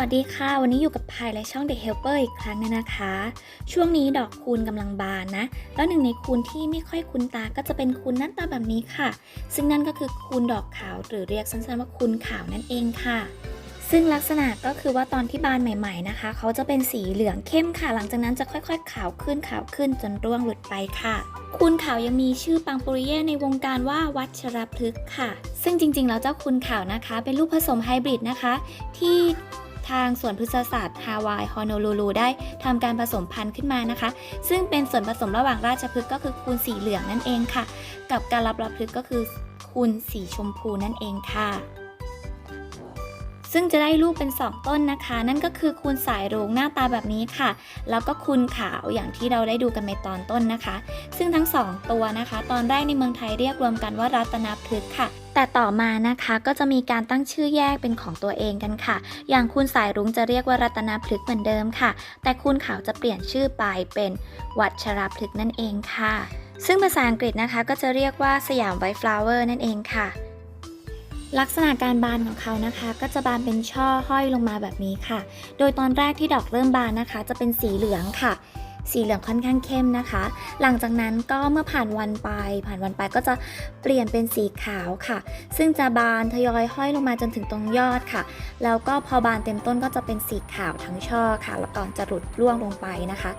วัสดีค่ะ วันนี้อยู่กับพายและช่อง The Helper อีกครั้งหนึงนะคะ ช่วงนี้ดอกคูณกำลังบานนะ แล้วหนึ่งในคูณที่ไม่ค่อยคุ้นตาก็จะเป็นคูณหน้าตาแบบนี้ค่ะ ซึ่งนั่นก็คือคูณดอกขาวหรือเรียกสั้นๆว่าคูณขาวนั่นเองค่ะ ซึ่งลักษณะก็คือว่าตอนที่บานใหม่ ๆนะคะ เขาจะเป็นสีเหลืองเข้มค่ะ หลังจากนั้นจะค่อยๆ ขาวขึ้นขาวขึ้นจนร่วงหลุดไปค่ะคูณขาวยังมีชื่อปังปุริเย่ในวงการว่าวัชรพฤกษ์ค่ะ ซึ่งจริงๆ แล้วเจ้าคูณขาวนะคะ เป็นลูกผสมไฮบริดนะคะ ที่ ทางสวนพฤกษศาสตร์ฮาวายฮอนโลลูได้ทำการผสมพันธุ์ขึ้นมานะคะ ซึ่งเป็นส่วนผสมระหว่างราชพฤกษ์ก็คือคูณสีเหลืองนั่นเองค่ะ กับการรับรับพฤกษ์ก็คือคูณสีชมพูนั่นเองค่ะซึ่งจะได้รูปเป็น 2 ต้นนะคะ นั่นก็คือคูณสายรุ้งหน้าตาแบบนี้ค่ะ แล้วก็คูณขาวอย่างที่เราได้ดูกันในตอนต้นนะคะ ซึ่งทั้ง 2 ตัวนะคะ ตอนแรกในเมืองไทยเรียกรวมกันว่ารัตนพฤกษ์ค่ะ แต่ต่อมานะคะก็จะมีการตั้งชื่อแยกเป็นของตัวเองกันค่ะ อย่างคูณสายรุ้งจะเรียกว่ารัตนพฤกษ์เหมือนเดิมค่ะ แต่คูณขาวจะเปลี่ยนชื่อไปเป็นวัชรพฤกษ์นั่นเองค่ะ ซึ่งภาษาอังกฤษนะคะก็จะเรียกว่าสยามไวท์ฟลาวเวอร์นั่นเองค่ะลักษณะการบานของเขานะคะ ก็จะบานเป็นช่อห้อยลงมาแบบนี้ค่ะ โดยตอนแรกที่ดอกเริ่มบานนะคะ จะเป็นสีเหลืองค่ะ สีเหลืองค่อนข้างเข้มนะคะ หลังจากนั้นก็เมื่อผ่านวันไป ผ่านวันไปก็จะเปลี่ยนเป็นสีขาวค่ะ ซึ่งจะบานทยอยห้อยลงมาจนถึงตรงยอดค่ะ แล้วก็พอบานเต็มต้นก็จะเป็นสีขาวทั้งช่อค่ะ แล้วก่อนจะหลุดร่วงลงไปนะคะ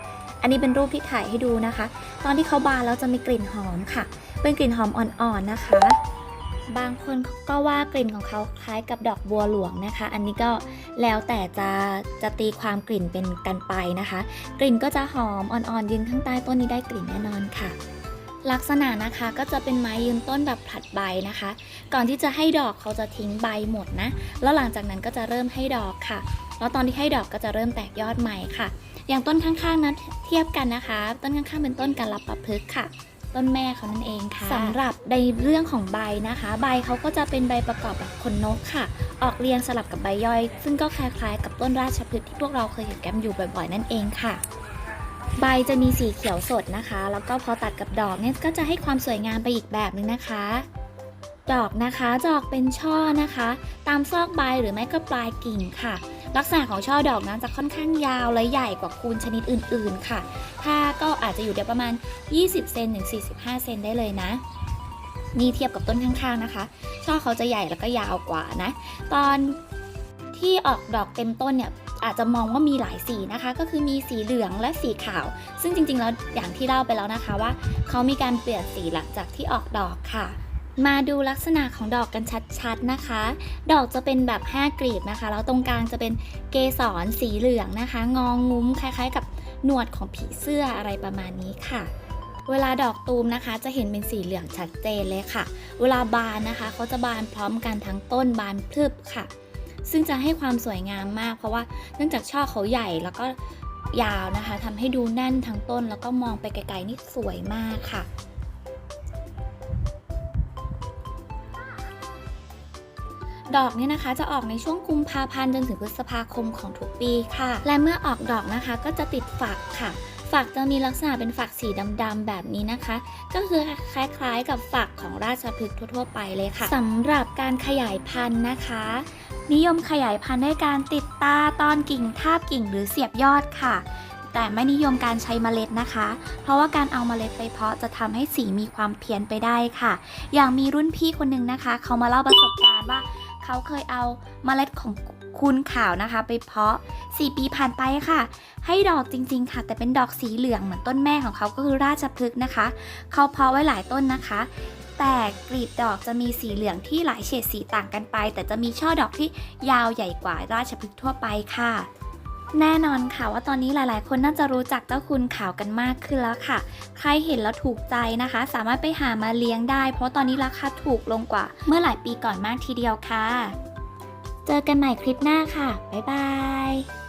อันนี้เป็นรูปที่ถ่ายให้ดูนะคะ ตอนที่เขาบานแล้วจะมีกลิ่นหอมค่ะ เป็นกลิ่นหอมอ่อนๆนะคะ บางคนก็ว่ากลิ่นของเขาคล้ายกับดอกบัวหลวงนะคะ อันนี้ก็แล้วแต่จะจะตีความกลิ่นเป็นกันไปนะคะ กลิ่นก็จะหอมอ่อนๆยืนข้างใต้ต้นนี้ได้กลิ่นแน่นอนค่ะ ลักษณะนะคะก็จะเป็นไม้ยืนต้นแบบผลัดใบนะคะ ก่อนที่จะให้ดอกเขาจะทิ้งใบหมดนะ แล้วหลังจากนั้นก็จะเริ่มให้ดอกค่ะ แล้วตอนที่ให้ดอกก็จะเริ่มแตกยอดใหม่ค่ะ อย่างต้นข้างๆนั้นเทียบกันนะคะ ต้นข้างๆเป็นต้นการรับประพฤกษ์ค่ะ ต้นแม่เขานั่นเองค่ะสำหรับในเรื่องของใบนะคะ ใบเขาก็จะเป็นใบประกอบแบบขนนกค่ะ ออกเรียงสลับกับใบย่อย ซึ่งก็คล้ายๆ กับต้นราชพฤกษ์ที่พวกเราเคยเห็นแกันอยู่บ่อยๆ นั่นเองค่ะ ใบจะมีสีเขียวสดนะคะ แล้วก็พอตัดกับดอกเนี่ยก็จะให้ความสวยงามไปอีกแบบนึงนะคะดอกนะคะจะออกเป็นช่อนะคะ ตามซอกใบหรือไม่ก็ปลายกิ่งค่ะ ลักษณะของช่อดอกนั้นจะค่อนข้างยาวและใหญ่กว่าคูณชนิดอื่นๆค่ะ ถ้าก็อาจจะอยู่ได้ประมาณ 20 เซนถึง 45 เซนได้เลยนะนี่เทียบกับต้นข้างๆนะคะ ช่อเขาจะใหญ่แล้วก็ยาวกว่านะ ตอนที่ออกดอกเต็มต้นเนี่ยอาจจะมองว่ามีหลายสีนะคะ ก็คือมีสีเหลืองและสีขาว ซึ่งจริงๆแล้วอย่างที่เล่าไปแล้วนะคะว่า เขามีการเปลี่ยนสีหลังจากที่ออกดอกค่ะ มาดูลักษณะของดอกกันชัดๆนะคะ ดอกจะเป็นแบบ 5 กลีบนะคะ แล้วตรงกลางจะเป็นเกสรสีเหลืองนะคะ งองงุ้มคล้ายๆ กับหนวดของผีเสื้ออะไรประมาณนี้ค่ะ เวลาดอกตูมนะคะ จะเห็นเป็นสีเหลืองชัดเจนเลยค่ะ เวลาบานนะคะเขาจะบานพร้อมกันทั้งต้นบานพรึบค่ะ ซึ่งจะให้ความสวยงามมาก เพราะว่าเนื่องจากช่อเขาใหญ่แล้วก็ยาวนะคะทำให้ดูแน่นทั้งต้น แล้วก็มองไปไกลๆนี่สวยมากค่ะ ดอกเนี่ยนะคะจะออกในช่วงกุมภาพันธ์จนถึงพฤษภาคมของทุกปีค่ะ และเมื่อออกดอกนะคะก็จะติดฝักค่ะ ฝักจะมีลักษณะเป็นฝักสีดำๆแบบนี้นะคะ ก็คือคล้ายๆ กับฝักของราชพฤกษ์ทั่ว ๆ ไปเลยค่ะสำหรับการขยายพันธุ์นะคะ นิยมขยายพันธุ์ด้วยการติดตาตอนกิ่งทาบกิ่งหรือเสียบยอดค่ะแต่ไม่นิยมการใช้เมล็ดนะคะ เพราะว่าการเอาเมล็ดไปเพาะจะทำให้สีมีความเพี้ยนไปได้ค่ะ อย่างมีรุ่นพี่คนหนึงนะคะ เขามาเล่าประสบการณ์ว่า เขาเคยเอาเมล็ดของคุณขาวนะคะ ไปเพาะ 4 ปีผ่านไปค่ะ ให้ดอกจริงๆค่ะ แต่เป็นดอกสีเหลืองเหมือนต้นแม่ของเขาก็คือราชพฤกษ์นะคะ เขาเพาะไว้หลายต้นนะคะ แต่กลีบดอกจะมีสีเหลืองที่หลายเฉดสีต่างกันไป แต่จะมีช่อดอกที่ยาวใหญ่กว่าราชพฤกษ์ทั่วไปค่ะ แน่นอนค่ะว่าตอนนี้หลายๆ คนน่าจะรู้จักเจ้าคุณขาวกันมากขึ้นแล้วค่ะ ใครเห็นแล้วถูกใจนะคะ สามารถไปหามาเลี้ยงได้ เพราะตอนนี้ราคาถูกลงกว่า เมื่อหลายปีก่อนมากทีเดียวค่ะ เจอกันใหม่คลิปหน้าค่ะ บ๊ายบาย